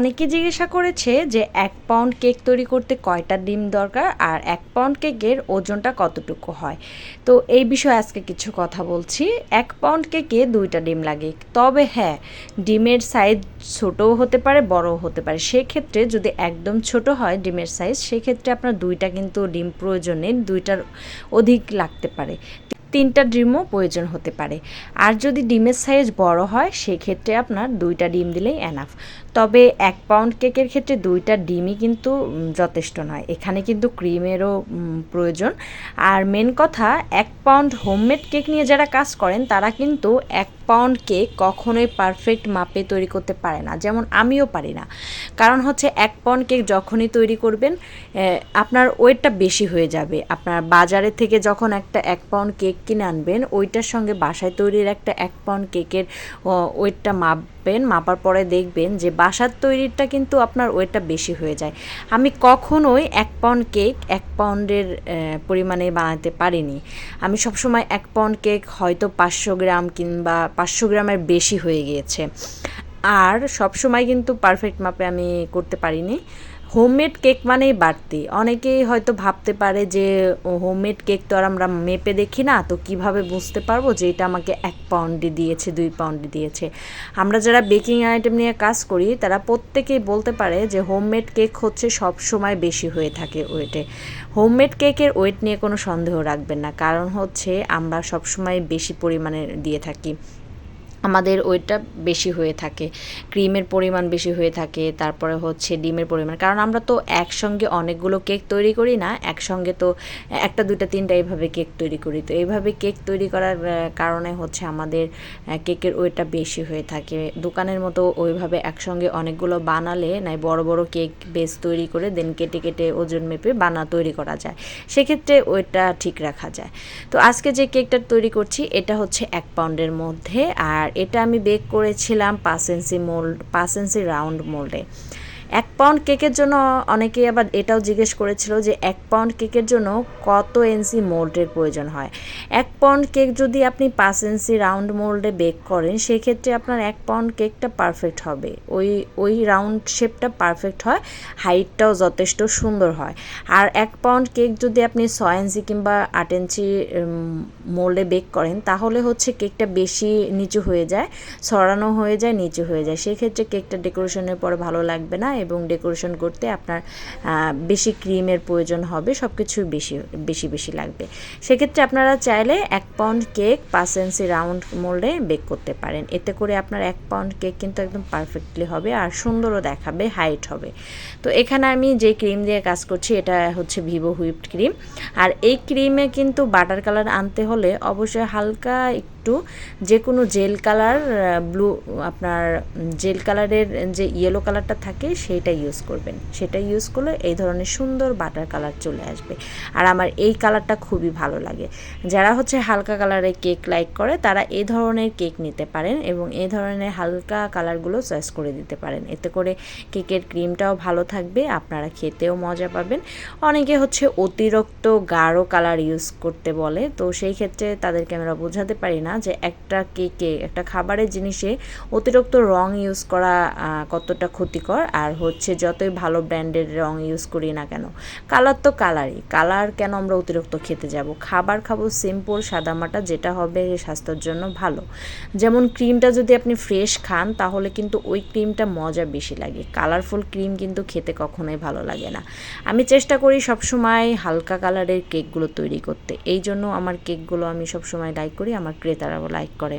অনেকে জিজ্ঞাসা করেছে যে এক পাউন্ড কেক তৈরি করতে কয়টা ডিম দরকার আর এক পাউন্ড কেকের ওজনটা কতটুকু হয়? তো এই বিষয়ে আজকে কিছু কথা বলছি। এক পাউন্ড কেকে দুইটা ডিম লাগে। তবে হ্যাঁ ডিমের সাইজ ছোটও হতে পারে, বড়ও হতে পারে। সেক্ষেত্রে যদি একদম ছোট হয় ডিমের সাইজ সেক্ষেত্রে আপনার দুইটা কিন্তু ডিম প্রয়োজনে দুইটার অধিক লাগতে পারে। তিনটা ডিমও প্রয়োজন হতে পারে। আর যদি ডিমের সাইজ বড় হয়, সেক্ষেত্রে আপনার দুইটা ডিম দিলেই অ্যানাফ তবে এক পাউন্ড কেকের ক্ষেত্রে দুইটা ডিমই কিন্তু যথেষ্ট নয়। এখানে কিন্তু ক্রিমেরও প্রয়োজন। আর মেন কথা, এক পাউন্ড হোমমেড কেক নিয়ে যারা কাজ করেন, তারা কিন্তু এক পাউন্ড কেক কখনোই পারফেক্ট মাপে তৈরি করতে পারে না, যেমন আমিও পারি না। কারণ হচ্ছে এক পাউন্ড কেক যখনই তৈরি করবেন আপনার ওয়েটটা বেশি হয়ে যাবে। আপনার বাজারে থেকে যখন একটা এক পাউন্ড কেক কিনে আনবেন, ওইটার সঙ্গে বাসায় তৈরির একটা এক পাউন্ড কেকের ওয়েটটা মাপবেন, মাপার পরে দেখবেন যে বাসার তৈরিটা কিন্তু আপনার ওয়েটটা বেশি হয়ে যায়। আমি কখনোই এক পাউন্ড কেক এক পাউন্ডের পরিমাণে বানাতে পারিনি। আমি সবসময় এক পাউন্ড কেক হয়তো পাঁচশো গ্রাম কিংবা পাঁচশো গ্রামের বেশি হয়ে গিয়েছে। আর সবসময় কিন্তু পারফেক্ট মাপে আমি করতে পারিনি। হোমমেড কেক মানেই বাড়তি। অনেকেই হয়তো ভাবতে পারে যে হোমমেড কেক তো আর আমরা মেপে দেখি না, তো কীভাবে বুঝতে পারব যে এটা আমাকে এক পাউন্ডে দিয়েছে, দুই পাউন্ডে দিয়েছে? আমরা যারা বেকিং আইটেম নিয়ে কাজ করি, তারা প্রত্যেকেই বলতে পারে যে, হোমমেড কেক হচ্ছে সব সময় বেশি হয়ে থাকে ওয়েটে। হোমমেড কেকের ওয়েট নিয়ে কোনো সন্দেহ রাখবেন না, কারণ হচ্ছে আমরা সবসময় বেশি পরিমাণে দিয়ে থাকি। আমাদের ওয়েটটা বেশি হয়ে থাকে, ক্রিমের পরিমাণ বেশি হয়ে থাকে, তারপরে হচ্ছে ডিমের পরিমাণ। কারণ আমরা তো একসঙ্গে অনেকগুলো কেক তৈরি করি না, একসঙ্গে তো একটা দুটা তিনটা এইভাবে কেক তৈরি করি। তো এইভাবে কেক তৈরি করার কারণে হচ্ছে আমাদের কেকের ওয়েটটা বেশি হয়ে থাকে। দোকানের মতো ওইভাবে একসঙ্গে অনেকগুলো বানালে নাই বড় বড় কেক বেস তৈরি করে দেন কেটে কেটে ওজন মেপে বানা, তৈরি করা যায়। সেক্ষেত্রে ওয়েটটা ঠিক রাখা যায়। তো আজকে যে কেকটা তৈরি করছি, এটা হচ্ছে এক পাউন্ডের মধ্যে, আর এটা আমি বেক করেছিলাম ইঞ্চি মোল্ড ইঞ্চি রাউন্ড মোল্ডে এক পাউন্ড কেকের জন্য অনেকেই আবার এটাও জিজ্ঞেস করেছিল যে এক পাউন্ড কেকের জন্য কত ইঞ্চি মোল্ডের প্রয়োজন হয়? এক পাউন্ড কেক যদি আপনি পাঁচ ইঞ্চি রাউন্ড মোল্ডে বেক করেন, সেক্ষেত্রে আপনার এক পাউন্ড কেকটা পারফেক্ট হবে। ওই ওই রাউন্ড শেপটা পারফেক্ট হয় হাইটটাও যথেষ্ট সুন্দর হয়। আর এক পাউন্ড কেক যদি আপনি ছয় ইঞ্চি কিংবা আট ইঞ্চি মোল্ডে বেক করেন, তাহলে হচ্ছে কেকটা বেশি নিচু হয়ে যায়, ছড়ানো হয়ে যায়, নিচু হয়ে যায়। সেক্ষেত্রে কেকটা ডেকোরেশনের পরে ভালো লাগবে না এবং ডেকোরেশন করতে আপনার বেশি ক্রিমের প্রয়োজন হবে সব কিছু বেশি বেশি বেশি লাগবে। সেক্ষেত্রে আপনারা চাইলে এক পাউন্ড কেক পাঁচ ইঞ্চি রাউন্ড মোল্ডে বেক করতে পারেন। এতে করে আপনার এক পাউন্ড কেক কিন্তু একদম পারফেক্টলি হবে আর সুন্দরও দেখাবে, হাইট হবে। তো এখানে আমি যে ক্রিম দিয়ে কাজ করছি, এটা হচ্ছে ভিভো হুইপড ক্রিম। আর এই ক্রিমে কিন্তু বাটার কালার আনতে হলে অবশ্যই হালকা একটু যে কোনো জেল কালার ব্লু, আপনার জেল কালারের যে ইয়েলো কালারটা থাকে সেইটা ইউজ করবেন। সেটা ইউজ করলে এই ধরনের সুন্দর বাটার কালার চলে আসবে। আর আমার এই কালারটা খুবই ভালো লাগে। যারা হচ্ছে হালকা কালারের কেক লাইক করে, তারা এই ধরনের কেক নিতে পারেন এবং এই ধরনের হালকা কালারগুলো চয়েস করে দিতে পারেন। এতে করে কেকের ক্রিমটাও ভালো থাকবে, আপনারা খেতেও মজা পাবেন। অনেকে হচ্ছে অতিরিক্ত গাঢ় কালার ইউজ করতে বলে, তো সেই ক্ষেত্রে তাদেরকে আমরা বোঝাতে পারি না। যে একটা কেকে, একটা খাবারের জিনিসে অতিরিক্ত রং ইউজ করা কতটা ক্ষতিকর আর হচ্ছে যতই ভালো ব্র্যান্ডের রং ইউজ করি না কেন কালার তো কালারই কালার কেন আমরা অতিরিক্ত খেতে যাব? খাবার খাব সিম্পল সাদামাটা যেটা হবে স্বাস্থ্যের জন্য ভালো। যেমন ক্রিমটা যদি আপনি ফ্রেশ খান তাহলে কিন্তু ওই ক্রিমটা মজা বেশি লাগে কালারফুল ক্রিম কিন্তু খেতে কখনোই ভালো লাগে না। আমি চেষ্টা করি সবসময় হালকা কালারের কেকগুলো তৈরি করতে, এই জন্য আমার কেকগুলো আমি সবসময় লাইক করি, আমার ক্রেতারাও লাইক করে।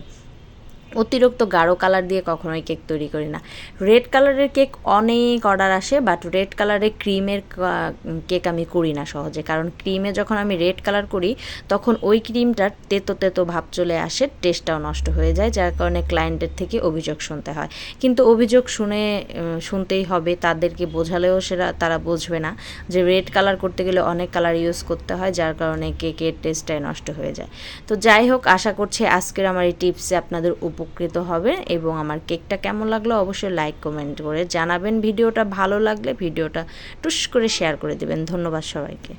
অতিরিক্ত গাঢ় কালার দিয়ে কখনোই কেক তৈরি করি না। রেড কালারের কেক অনেক অর্ডার আসে বাট রেড কালারের ক্রিমের কেক আমি করি না সহজে। কারণ ক্রিমে যখন আমি রেড কালার করি, তখন ওই ক্রিমটার তেতো তেতো ভাব চলে আসে টেস্টটাও নষ্ট হয়ে যায়, যার কারণে ক্লায়েন্টের থেকে অভিযোগ শুনতে হয়। কিন্তু অভিযোগ শুনে শুনতেই হবে, তাদেরকে বোঝালেও সেটা তারা বুঝবে না যে রেড কালার করতে গেলে অনেক কালার ইউজ করতে হয়, যার কারণে কেকের টেস্টটাই নষ্ট হয়ে যায়। তো যাই হোক, আশা করছি আজকের আমার এই টিপসে আপনাদের উপ উপকৃত হবে এবং আমার কেকটা কেমন লাগল অবশ্যই লাইক কমেন্ট করে জানাবেন। ভিডিওটা ভালো লাগলে ভিডিওটা টুস করে শেয়ার করে দেবেন। ধন্যবাদ সবাইকে।